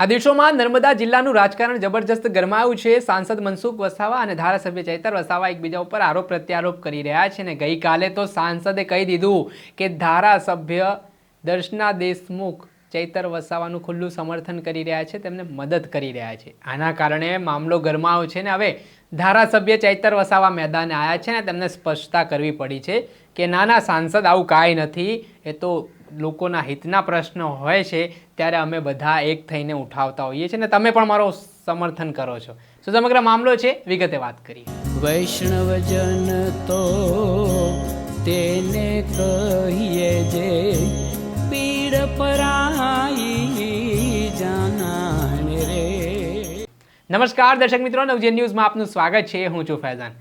આ દિવસોમાં નર્મદા જિલ્લાનું રાજકારણ જબરજસ્ત ગરમાયું છે. સાંસદ મનસુખ વસાવા અને ધારાસભ્ય ચૈતર વસાવા એકબીજા ઉપર આરોપ પ્રત્યારોપ કરી રહ્યા છે અને ગઈકાલે તો સાંસદે કહી દીધું કે ધારાસભ્ય દર્શના દેશમુખ ચૈતર વસાવાનું ખુલ્લું સમર્થન કરી રહ્યા છે. તેમને મદદ કરી રહ્યા છે. આના કારણે મામલો ગરમાયો છે ને હવે ધારાસભ્ય ચૈતર વસાવા મેદાને આવ્યા છે ને તેમને સ્પષ્ટતા કરવી પડી છે કે નાના સાંસદ આવું કાંઈ નથી. એ તો લોકોના હિતના પ્રશ્નો હોય છે ત્યારે અમે બધા એક થઈને ઉઠાવતા હોઈએ છીએ ને તમે પણ મારો સમર્થન કરો છો. શું સમગ્ર મામલો છે? વિગતે વાત કરીએ. વૈષ્ણવજન તો તેને કહીએ જે પીડ પરાઈ જાનાને રે. નમસ્કાર દર્શક મિત્રો નવજે ન્યૂઝમાં આપનું સ્વાગત છે. હું છું ફૈઝાન.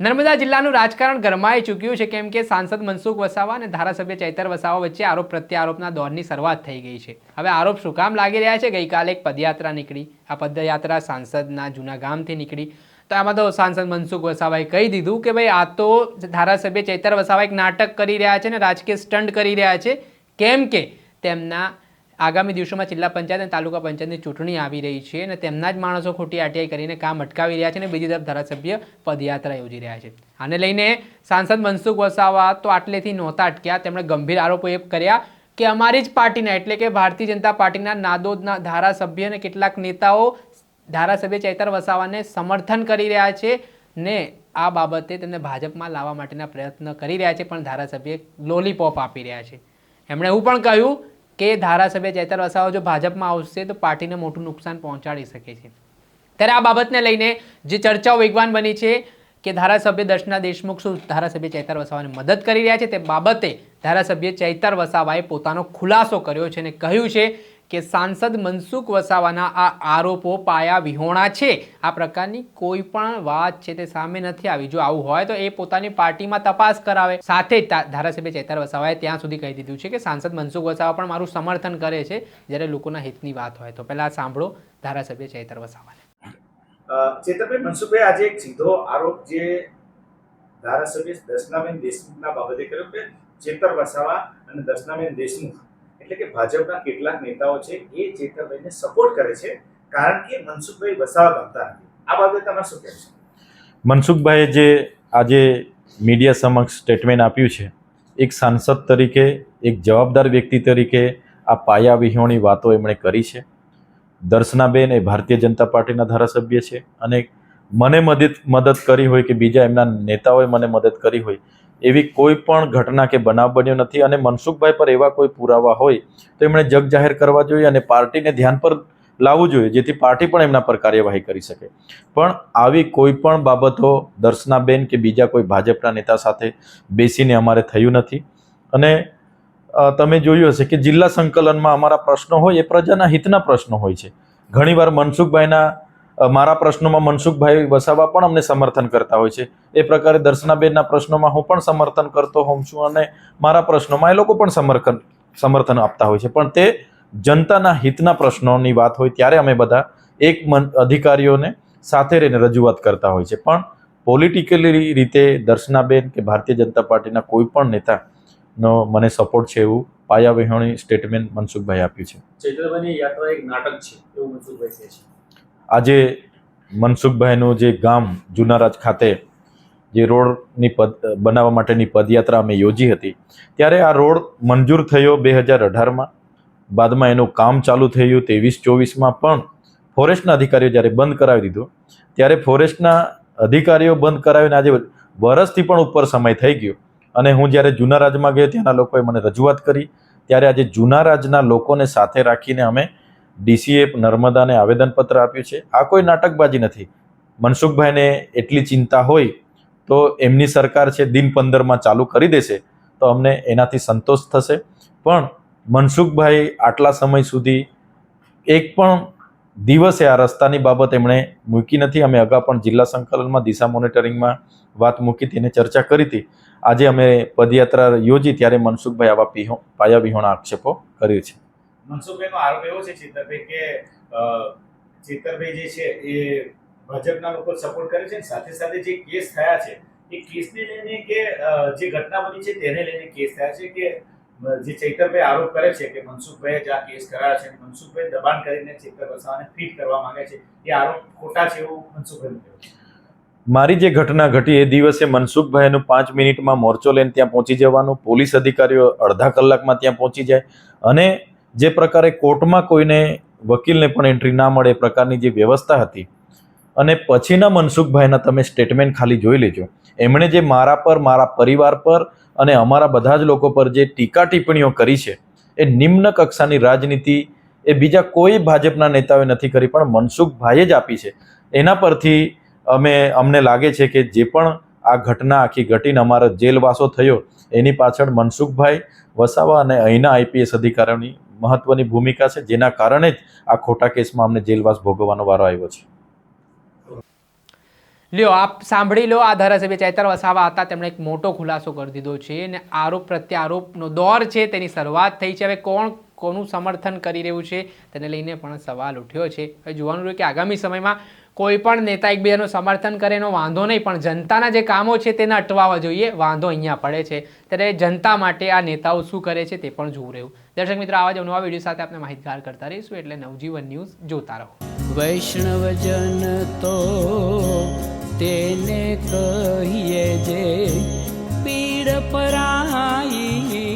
નર્મદા જિલ્લાનું રાજકારણ ગરમાઈ ચૂક્યું છે, કેમ કે સાંસદ મનસુખ વસાવા અને ધારાસભ્ય ચૈતર વસાવા વચ્ચે આરોપ પ્રત્યારોપના દોરની શરૂઆત થઈ ગઈ છે. હવે આરોપ શું કામ લાગી રહ્યા છે? ગઈકાલે એક પદયાત્રા નીકળી. આ પદયાત્રા સાંસદના જૂના ગામથી નીકળી. તો આમાં તો સાંસદ મનસુખ વસાવાએ કહી દીધું કે ભાઈ, આ તો ધારાસભ્ય ચૈતર વસાવા એક નાટક કરી રહ્યા છે ને રાજકીય સ્ટન્ટ કરી રહ્યા છે. કેમ કે તેમના આગામી દિવસોમાં જિલ્લા પંચાયત અને તાલુકા પંચાયતની ચૂંટણી આવી રહી છે અને તેમના જ માણસો ખોટી આરટીઆઈ કરીને કામ અટકાવી રહ્યા છે અને બીજી તરફ ધારાસભ્ય પદયાત્રા યોજી રહ્યા છે. આને લઈને સાંસદ મનસુખ વસાવા તો આટલેથી નહોતા અટક્યા. તેમણે ગંભીર આરોપો એ કર્યા કે અમારી જ પાર્ટીના, એટલે કે ભારતીય જનતા પાર્ટીના નાદોદના ધારાસભ્ય અને કેટલાક નેતાઓ ધારાસભ્ય ચૈતર વસાવાને સમર્થન કરી રહ્યા છે ને આ બાબતે તેમને ભાજપમાં લાવવા માટેના પ્રયત્ન કરી રહ્યા છે, પણ ધારાસભ્ય લોલીપોપ આપી રહ્યા છે. એમણે એવું પણ કહ્યું કે ધારાસભ્ય ચેતર વસાવા જો ભાજપમાં આવશે તો પાર્ટીને મોટું નુકસાન પહોંચાડી શકે છે. ત્યારે આ બાબતને લઈને જે ચર્ચાઓ વેગવાન બની છે કે ધારાસભ્ય દર્શના દેશમુખ શું ધારાસભ્ય ચૈતર વસાવાને મદદ કરી રહ્યા છે તે બાબતે ધારાસભ્ય ચૈતર વસાવાએ પોતાનો ખુલાસો કર્યો છે અને કહ્યું છે કે સાંસદ મનસુખ વસાવાના આ આરોપો પાયા વિહોણા છે. આ પ્રકારની કોઈ પણ વાત છે તે સામે નથી આવી. જો આવું હોય તો એ પોતાની પાર્ટીમાં તપાસ કરાવે. સાથે જ ધારાસભ્ય ચેતર વસાવાએ ત્યાં સુધી કહી દીધું છે કે સાંસદ મનસુખ વસાવા પણ મારું સમર્થન કરે છે જ્યારે લોકોના હિતની વાત હોય. તો પહેલાં સાંભળો ધારાસભ્ય ચેતર વસાવાને. ચેતરભાઈ મનસુખભાઈ આજે એક સીધો આરોપ જે ધારાસભ્ય દર્શનાબેન દેશમુખના બાબતે કર્યો કે ચેતર વસાવા અને દર્શનાબેન દેશમુખ એટલે કે ભાજપના કેટલાક નેતાઓ છે એ ચેતરભાઈને સપોર્ટ કરે છે, કારણ કે મનસુખભાઈ વસાવા ગમતા નથી આ બાબતે તમારે શું કહેવું મનસુખભાઈએ જે આજે મીડિયા સમક્ષ સ્ટેટમેન્ટ આપ્યું છે, એક સાંસદ તરીકે, એક જવાબદાર વ્યક્તિ તરીકે આ પાયા વાતો એમણે કરી છે. દર્શનાબેન એ ભારતીય જનતા પાર્ટીના ધારાસભ્ય છે અને મને મદદ મદદ કરી હોય કે બીજા એમના નેતાઓએ મને મદદ કરી હોય એવી કોઈ પણ ઘટના કે બનાવ બન્યો નથી અને મનસુખભાઈ પર એવા કોઈ પુરાવા હોય તો એમણે જગ જાહેર કરવા જોઈએ અને પાર્ટીને ધ્યાન પર લાવવું જોઈએ, જેથી પાર્ટી પણ એમના પર કાર્યવાહી કરી શકે. પણ આવી કોઈ પણ બાબતો દર્શનાબેન કે બીજા કોઈ ભાજપના નેતા સાથે બેસીને અમારે થયું નથી. અને તમે જોયું હશે કે જિલ્લા સંકલનમાં અમારા પ્રશ્નો હોય એ પ્રજાના હિતના પ્રશ્નો હોય છે. ઘણીવાર મનસુખભાઈના મારા પ્રશ્નોમાં મનસુખભાઈ વસાવા પણ અમને સમર્થન કરતા હોય છે. એ પ્રકારે દર્શનાબેનના પ્રશ્નોમાં હું પણ સમર્થન કરતો હોઉં છું અને મારા પ્રશ્નોમાં એ લોકો પણ સમર્થન સમર્થન આપતા હોય છે. પણ તે જનતાના હિતના પ્રશ્નોની વાત હોય ત્યારે અમે બધા એક મન, અધિકારીઓને સાથે રહીને રજૂઆત કરતા હોય છે. પણ પોલિટિકલી રીતે દર્શનાબેન કે ભારતીય જનતા પાર્ટીના કોઈ પણ નેતાનો મને સપોર્ટ છે એવું પાયા વિહોણી સ્ટેટમેન્ટ મનસુખભાઈ આપ્યું છે. ચૈત્રભાઈની યાત્રા એક નાટક છે, એવું મનસુખભાઈ કહે છે. આજે મનસુખભાઈનું જે ગામ જુનારાજ ખાતે જે રોડની પદ બનાવવા માટેની પદયાત્રા અમે યોજી હતી, ત્યારે આ રોડ મંજૂર થયો બે હજાર અઢારમાં. બાદમાં એનું કામ ચાલુ થયું ત્રેવીસ ચોવીસમાં પણ ફોરેસ્ટના અધિકારીઓ જ્યારે બંધ કરાવી દીધો, ત્યારે ફોરેસ્ટના અધિકારીઓ બંધ કરાવીને આજે વરસથી પણ ઉપર સમય થઈ ગયો. અને હું જ્યારે જૂના રાજમાં ગયો ત્યાંના લોકોએ મને રજૂઆત કરી, ત્યારે આજે જૂના રાજના લોકોને સાથે રાખીને અમે ડીસીએ નર્મદાને આવેદનપત્ર આપ્યું છે. આ કોઈ નાટકબાજી નથી. મનસુખભાઈને એટલી ચિંતા હોય તો એમની સરકાર છે દિન પંદરમાં ચાલુ કરી દેશે તો અમને એનાથી સંતોષ થશે. પણ મનસુખભાઈ આટલા સમય સુધી એક પણ દિવસે આ રસ્તાની બાબત એમણે મૂકી નથી. અમે અગાઉ પણ જિલ્લા સંકલનમાં દિશા મોનિટરિંગમાં વાત મૂકી તેને ચર્ચા કરી હતી. આજે અમે પદયાત્રા યોજી ત્યારે મનસુખભાઈ આવા પાયા વિહોણા આક્ષેપો કર્યું છે. મનસુખભાઈનો આરોપ એવો છે ચેતરભાઈ કે ચેતરભાઈ જે છે એ ભાજપના લોકો સપોર્ટ કરે છે સાથે સાથે જે કેસ થયા છે, એ કેસને લઈને કે જે ઘટના બની છે તેને લઈને કેસ થયા છે કે, જે ચૈતરભાઈ આરોપ કરે છે કે મનસુખભાઈએ જ આ કેસ કરાયા છે મનસુખભાઈ દબાણ કરીને ચેતર વસાવાને ફિટ કરવા માંગે છે, એ આરોપ ખોટા છે એવું મનસુખભાઈ કહેવું છે. મારી જે ઘટના ઘટી એ દિવસે મનસુખભાઈનું પાંચ મિનિટમાં મોરચો લઈને ત્યાં પહોંચી જવાનું, પોલીસ અધિકારીઓ અડધા કલાકમાં ત્યાં પહોંચી જાય અને જે પ્રકારે કોર્ટમાં કોઈને વકીલને પણ એન્ટ્રી ના મળે એ પ્રકારની જે વ્યવસ્થા હતી. અને પછીના મનસુખભાઈના તમે સ્ટેટમેન્ટ ખાલી જોઈ લેજો. એમણે જે મારા પર, મારા પરિવાર પર અને અમારા બધા જ લોકો પર જે ટીકા ટિપ્પણીઓ કરી છે, એ નિમ્ન કક્ષાની રાજનીતિ એ બીજા કોઈ ભાજપના નેતાઓએ નથી કરી, પણ મનસુખભાઈએ જ આપી છે. એના પરથી અમે, અમને લાગે છે કે જે પણ આ ઘટના, આખી ઘટીને અમારો જેલવાસો થયો, એની પાછળ મનસુખભાઈ વસાવા અને અહીંના આઈપીએસ અધિકારીઓની મહત્વની ભૂમિકા છે, જેના કારણે જ આ ખોટા કેસમાં અમને જેલવાસ ભોગવવાનો વારો આવ્યો છે. લ્યો, આપ સાંભળી લો, આ ધારાસભ્ય ચૈતર વસાવા હતા, તેમણે એક મોટો ખુલાસો કરી દીધો છે અને આરોપ પ્રત્યારોપનો દોર છે, તેની શરૂઆત થઈ છે. હવે કોણ કોનું સમર્થન કરી રહ્યું છે? તેને લઈને પણ સવાલ ઉઠ્યો છે. હવે જોવાનું રહ્યું કે આગામી સમયમાં કોઈ પણ નેતા એકબીજાનું સમર્થન કરે એનો વાંધો નહીં, પણ જનતાના જે કામો છે તેને અટવાવા જોઈએ. વાંધો અહીંયા પડે છે. ત્યારે જનતા માટે આ નેતાઓ શું કરે છે તે પણ જોવું રહ્યું. દર્શક મિત્રો, આવા જ નવા વીડિયો સાથે આપણે માહિતગાર કરતા રહીશું એટલે નવજીવન ન્યૂઝ જોતા રહો. વૈષ્ણવજન તો તેને કહીએ જે પીડ પરાઈ